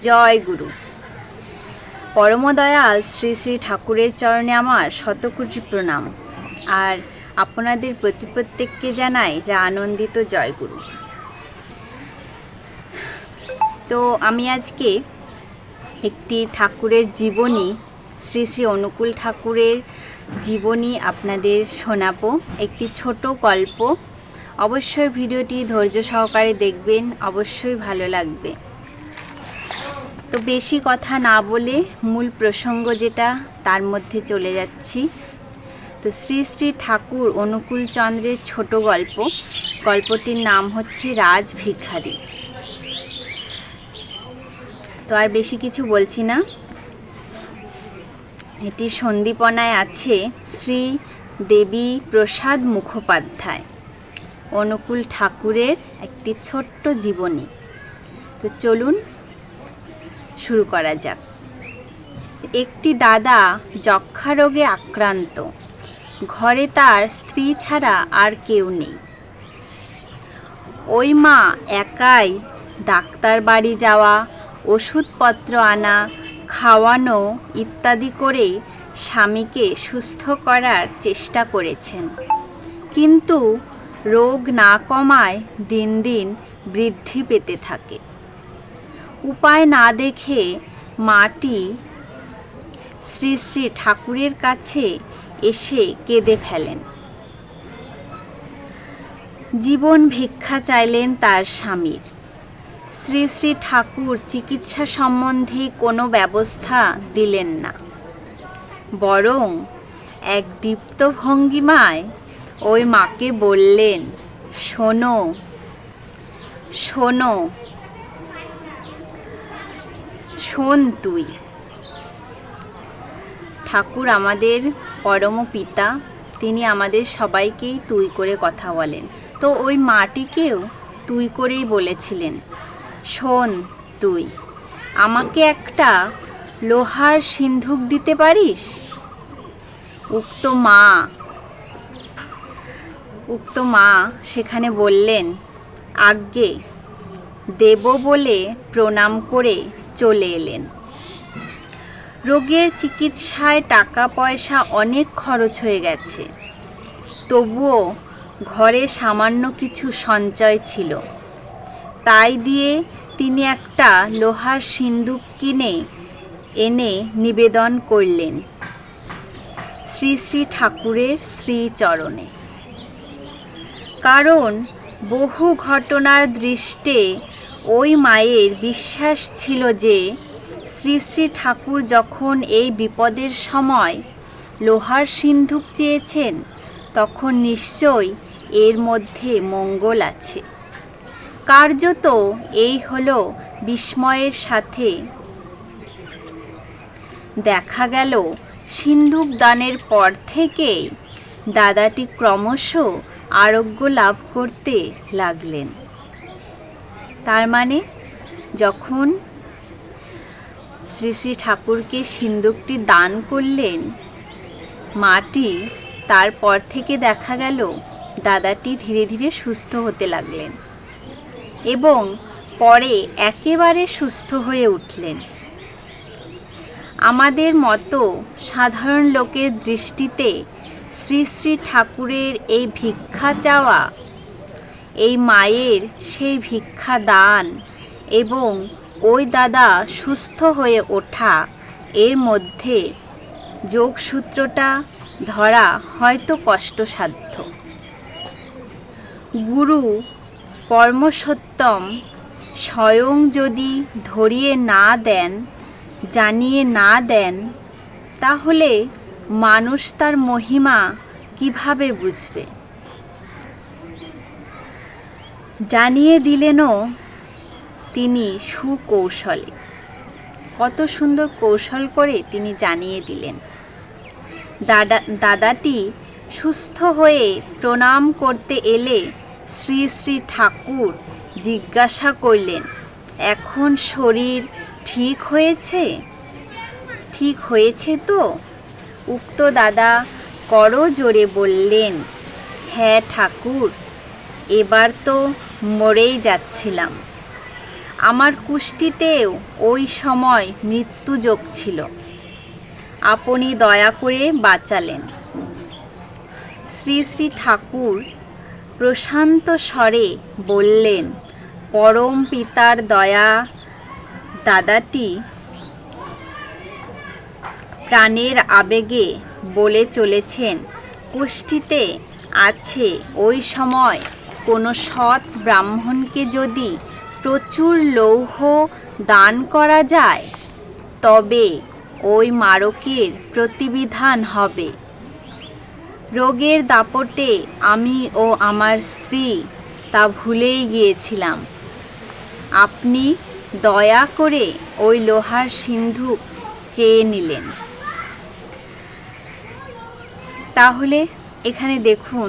জয় গুরু। পরমদয়াল শ্রী শ্রী ঠাকুরের চরণে আমার শতকোটি প্রণাম। আর আপনাদের প্রতি প্রত্যেককে জানাই রা আনন্দিত জয়গুরু তো আমি আজকে একটি ঠাকুরের জীবনী, শ্রী শ্রী অনুকূল ঠাকুরের জীবনী আপনাদের শোনাবো। একটি ছোট গল্প। অবশ্যই ভিডিওটি ধৈর্য সহকারে দেখবেন, অবশ্যই ভালো লাগবে। তো বেশি কথা না বলে মূল প্রসঙ্গ যেটা, তার মধ্যে চলে যাচ্ছি। তো শ্রী শ্রী ঠাকুর অনুকূল চন্দ্রের ছোট গল্প, গল্পটির নাম হচ্ছে রাজ ভিখারি। তো আর বেশি কিছু বলছি না। এটি সন্দীপনায় আছে শ্রী দেবী প্রসাদ মুখোপাধ্যায়, অনুকূল ঠাকুরের একটি ছোট্ট জীবনী। তো চলুন শুরু করা যাক। একটি দাদা যক্ষা রোগে আক্রান্ত। ঘরে তার স্ত্রী ছাড়া আর কেউ নেই। ওই মা একাই ডাক্তার বাড়ি যাওয়া, ওষুধপত্র আনা, খাওয়ানো ইত্যাদি করে স্বামীকে সুস্থ করার চেষ্টা করেছেন। কিন্তু রোগ না কমায় দিন দিন বৃদ্ধি পেতে থাকে। উপায় না দেখে মাটি শ্রী শ্রী ঠাকুরের কাছে এসে কেঁদে ফেলেন। জীবন ভিক্ষা চাইলেন তার স্বামীর। শ্রী শ্রী ঠাকুর চিকিৎসা সম্বন্ধে কোনো ব্যবস্থা দিলেন না। বরং এক দীপ্ত ভঙ্গিমায় ওই মাকে বললেন, শোনো শোনো শোন তুই। ঠাকুর আমাদের পরম পিতা, তিনি আমাদের সবাইকেই তুই করে কথা বলেন। তো ওই মাটিকেও তুই করেই বলেছিলেন, শোন তুই, আমাকে একটা লোহার সিন্ধুক দিতে পারিস? উক্ত মা উক্ত মা সেখানে বললেন, আজ্ঞে, দেব বলে প্রণাম করে চলে এলেন। রোগের চিকিৎসায় টাকা পয়সা অনেক খরচ হয়ে গেছে। তবুও ঘরে সামান্য কিছু সঞ্চয় ছিল। তাই দিয়ে তিনি একটা লোহার সিন্দুক কিনে, এনে নিবেদন করলেন শ্রী শ্রী ঠাকুরের শ্রীচরণে। কারণ বহু ঘটনার দৃষ্টে ওই মায়ের বিশ্বাস ছিল যে শ্রী শ্রী ঠাকুর যখন এই বিপদের সময় লোহার সিন্ধুক চেয়েছেন, তখন নিশ্চয়ই এর মধ্যে মঙ্গল আছে। কার্যত এই হলো বিস্ময়ের সাথে। দেখা গেল সিন্ধুক দানের পর থেকেই দাদাটি ক্রমশ আরোগ্য লাভ করতে লাগলেন। তার মানে যখন শ্রী শ্রী ঠাকুরকে সিন্দুকটি দান করলেন, মাটি তারপর থেকে দেখা গেল দাদাটি ধীরে ধীরে সুস্থ হতে লাগলেন এবং পরে একেবারে সুস্থ হয়ে উঠলেন। আমাদের মতো সাধারণ লোকের দৃষ্টিতে শ্রী শ্রী ঠাকুরের এই ভিক্ষা চাওয়া এই মায়ের সেই ভিক্ষা দান এবং ওই দাদা সুস্থ হয়ে ওঠা। এর মধ্যে যোগসূত্রটা ধরা হয়তো কষ্টসাধ্য। গুরু পরমসত্তম স্বয়ং যদি ধরিয়ে না দেন, জানিয়ে না দেন, তাহলে মানুষ তার মহিমা কীভাবে বুঝবে? জানিয়ে দিলেনও তিনি সুকৌশলে। কত সুন্দর কৌশল করে তিনি জানিয়ে দিলেন। দাদা, দাদাটি সুস্থ হয়ে প্রণাম করতে এলে শ্রী শ্রী ঠাকুর জিজ্ঞাসা করলেন, এখন শরীর ঠিক হয়েছে? ঠিক হয়েছে তো? উক্ত দাদা করো জোরে বললেন হ্যাঁ ঠাকুর, এবার তো মরেই যাচ্ছিলাম। আমার কুষ্টিতেও ওই সময় মৃত্যু যোগ ছিল। আপনি দয়া করে বাঁচালেন। শ্রী শ্রী ঠাকুর প্রশান্ত স্বরে বললেন, পরম পিতার দয়া দাদাটি প্রাণের আবেগে বলে চলেছেন। কুষ্টিতে আছে ওই সময় কোনো সৎ ব্রাহ্মণকে যদি প্রচুর লৌহ দান করা যায়, তবে ওই মারকের প্রতিবিধান হবে। রোগের দাপটে আমি ও আমার স্ত্রী তা ভুলেই গিয়েছিলাম। আপনি দয়া করে ওই লোহার সিন্ধু চেয়ে নিলেন। তাহলে এখানে দেখুন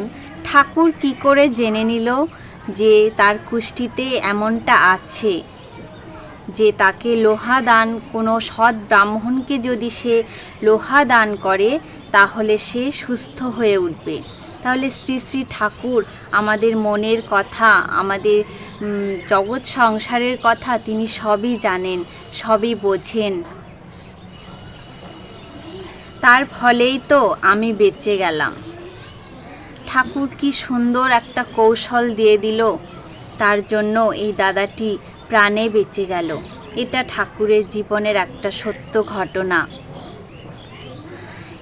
ঠাকুর কি করে জেনে নিল যে তার কুষ্টিতে এমনটা আছে? যে তাকে লোহা দান, কোনো সৎ ব্রাহ্মণকে যদি সে লোহা দান করে, তাহলে সে সুস্থ হয়ে উঠবে। তাহলে শ্রী শ্রী ঠাকুর আমাদের মনের কথা, আমাদের জগৎ সংসারের কথা তিনি সবই জানেন, সবই বোঝেন। তার ফলেই তো আমি বেঁচে গেলাম। ঠাকুর কি সুন্দর একটা কৌশল দিয়ে দিল। তার জন্য এই দাদাটি প্রাণে বেঁচে গেল। এটা ঠাকুরের জীবনের একটা সত্য ঘটনা।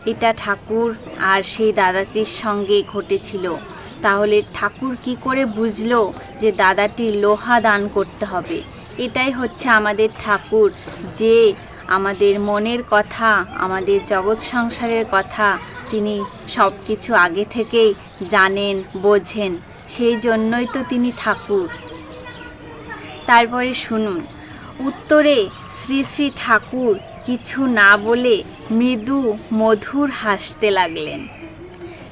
এটা ঠাকুর আর সেই দাদাটির সঙ্গে ঘটেছিল। তাহলে ঠাকুর কি করে বুঝলো যে দাদাটির লোহা দান করতে হবে? এটাই হচ্ছে আমাদের ঠাকুর যে আমাদের মনের কথা, আমাদের জগৎ সংসারের কথা তিনি সব কিছু আগে থেকেই জানেন, বোঝেন, সেই জন্যই তো তিনি ঠাকুর। তারপরে শুনুন, উত্তরে শ্রী শ্রী ঠাকুর কিছু না বলে মৃদু মধুর হাসতে লাগলেন।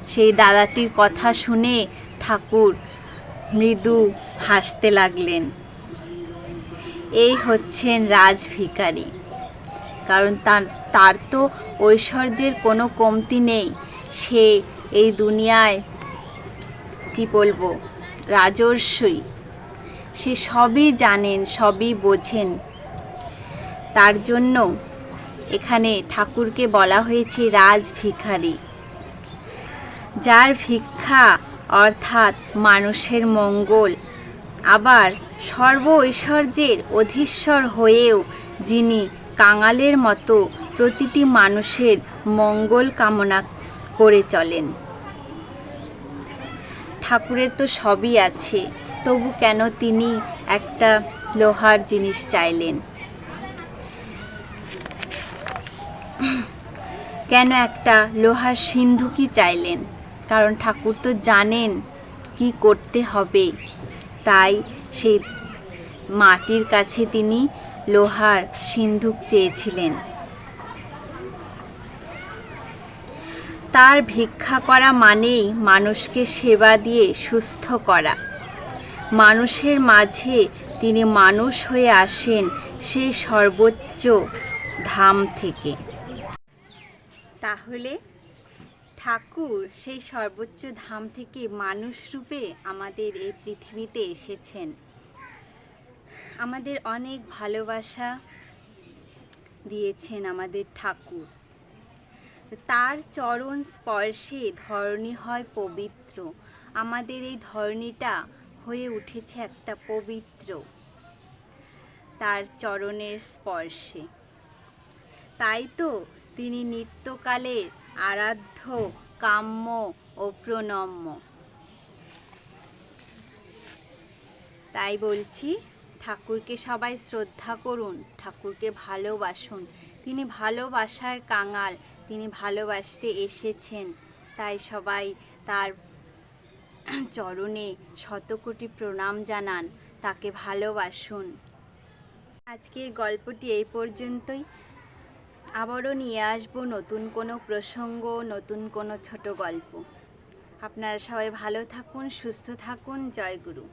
সেই দাদাটির কথা শুনে ঠাকুর মৃদু হাসতে লাগলেন। এই হচ্ছেন রাজভিকারী কারণ তার তার তো ঐশ্বর্যের কোনো কমতি নেই। সে এই দুনিয়ায় কি বলব? রাজর্ষই। সে সবই জানেন, সবই বোঝেন। তার জন্য এখানে ঠাকুরকে বলা হয়েছে রাজ ভিখারি। যার ভিক্ষা অর্থাৎ মানুষের মঙ্গল, আবার সর্ব ঐশ্বর্যের অধীশ্বর হয়েও যিনি কাঙালের মতো প্রতিটি মানুষের মঙ্গল কামনা করে চলেন। ঠাকুরের তো সবই আছে, তবু কেন তিনি একটা লোহার জিনিস চাইলেন? কেন একটা লোহার সিন্ধুকি চাইলেন? কারণ ঠাকুর তো জানেন কি করতে হবে। তাই সেই মাটির কাছে তিনি লোহার সিন্ধুক চেয়েছিলেন। তার ভিক্ষা করা মানেই মানুষকে সেবা দিয়ে সুস্থ করা। মানুষের মাঝে তিনি মানুষ হয়ে আসেন সেই সর্বোচ্চ ধাম থেকে। তাহলে ঠাকুর সেই সর্বোচ্চ ধাম থেকে মানুষ রূপে আমাদের এই পৃথিবীতে এসেছেন। আমাদের অনেক ভালোবাসা দিয়েছেন আমাদের ঠাকুর। তার চরণ স্পর্শে ধরণী হয় পবিত্র। আমাদের এই ধরণীটা হয়ে উঠেছে একটা পবিত্র তার চরণের স্পর্শে। তাই তো তিনি নিত্যকালের আরাধ্য, কাম্য ও প্রণম্য। তাই বলছি, ঠাকুরকে সবাই শ্রদ্ধা করুন, ঠাকুরকে ভালোবাসুন। তিনি ভালোবাসার কাঙাল তিনি ভালোবাসতে এসেছেন। তাই সবাই তার চরণে শতকোটি প্রণাম জানান, তাকে ভালোবাসুন। আজকের গল্পটি এই পর্যন্তই। আবারও নিয়ে আসব নতুন কোনো প্রসঙ্গ, নতুন কোনো ছোট গল্প। আপনারা সবাই ভালো থাকুন, সুস্থ থাকুন। জয় গুরু।